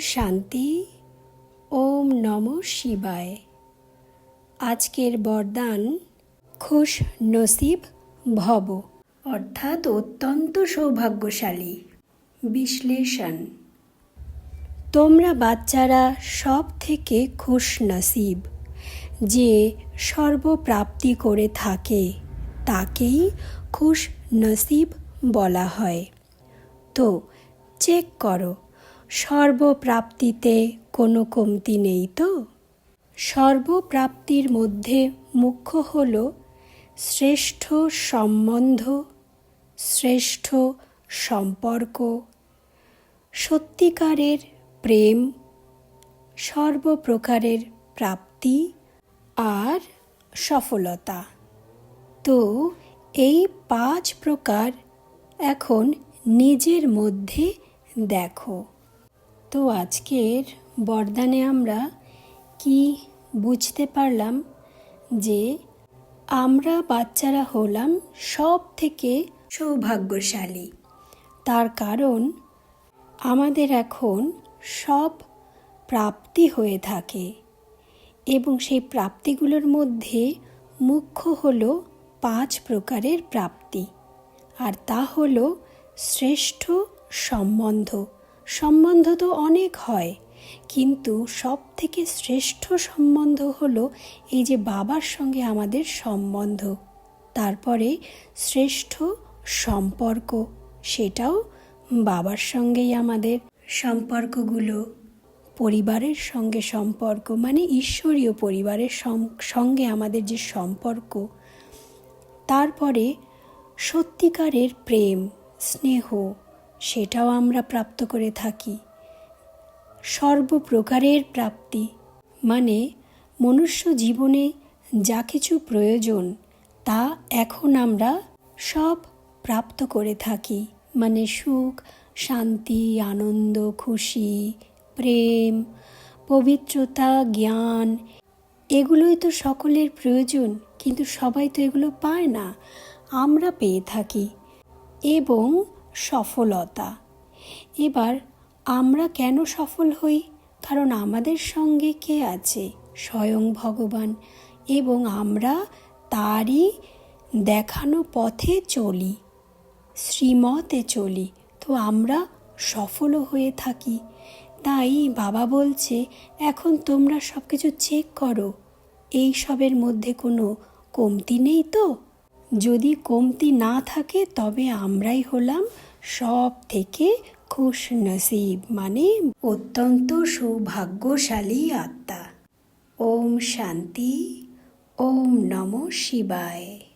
শান্তি, ওম নম শিবায়। আজকের বরদান খুশ নসিব ভব, অর্থাৎ অত্যন্ত সৌভাগ্যশালী। বিশ্লেষণ। তোমরা বাচ্চারা সব থেকে খুশ নসিব, যে সর্বপ্রাপ্তি করে থাকে, তাকেই খুশ নসিব বলা হয়। তো চেক করো। সর্বপ্রাপ্তিতে কোনো কমতি নেই তো? সর্বপ্রাপ্তির মধ্যে মুখ্য হল শ্রেষ্ঠ সম্বন্ধ, শ্রেষ্ঠ সম্পর্ক, সত্যিকারের প্রেম, সর্বপ্রকারের প্রাপ্তি আর সফলতা। তো এই পাঁচ প্রকার এখন নিজের মধ্যে দেখো। তো আজকের বরদানে আমরা কি বুঝতে পারলাম যে আমরা বাচ্চারা হলাম সব থেকে সৌভাগ্যশালী। তার কারণ আমাদের এখন সব প্রাপ্তি হয়ে থাকে এবং সেই প্রাপ্তিগুলোর মধ্যে মুখ্য হল পাঁচ প্রকারের প্রাপ্তি। আর তা হল শ্রেষ্ঠ সম্বন্ধ। সম্বন্ধ তো অনেক হয়, কিন্তু সব থেকে শ্রেষ্ঠ সম্বন্ধ হলো এই যে বাবার সঙ্গে আমাদের সম্বন্ধ। তারপরে শ্রেষ্ঠ সম্পর্ক, সেটাও বাবার সঙ্গেই আমাদের সম্পর্কগুলো। পরিবারের সঙ্গে সম্পর্ক মানে ঈশ্বরীয় পরিবারের সঙ্গে আমাদের যে সম্পর্ক। তারপরে সত্যিকারের প্রেম, স্নেহ সেটাও আমরা প্রাপ্ত করে থাকি। সর্বপ্রকারের প্রাপ্তি মানে মনুষ্য জীবনে যা কিছু প্রয়োজন, তা এখন আমরা সব প্রাপ্ত করে থাকি। মানে সুখ, শান্তি, আনন্দ, খুশি, প্রেম, পবিত্রতা, জ্ঞান, এগুলোই তো সকলের প্রয়োজন, কিন্তু সবাই তো এগুলো পায় না। আমরা পেয়ে থাকি। এবং সফলতা। এবার আমরা কেন সফল হই? কারণ আমাদের সঙ্গে কে আছে? স্বয়ং ভগবান। এবং আমরা তারই দেখানো পথে চলি, শ্রীমতে চলি। তো আমরা সফলও হয়ে থাকি। তাই বাবা বলছে, এখন তোমরা সব কিছু চেক করো। এই সবের মধ্যে কোনো কমতি নেই তো? যদি কমতি না থাকে, তবে আমরাই হলাম সব থেকে খুশ নসিব মানে অত্যন্ত সৌভাগ্যশালী আত্মা। ওম শান্তি, ওম নম শিবায়।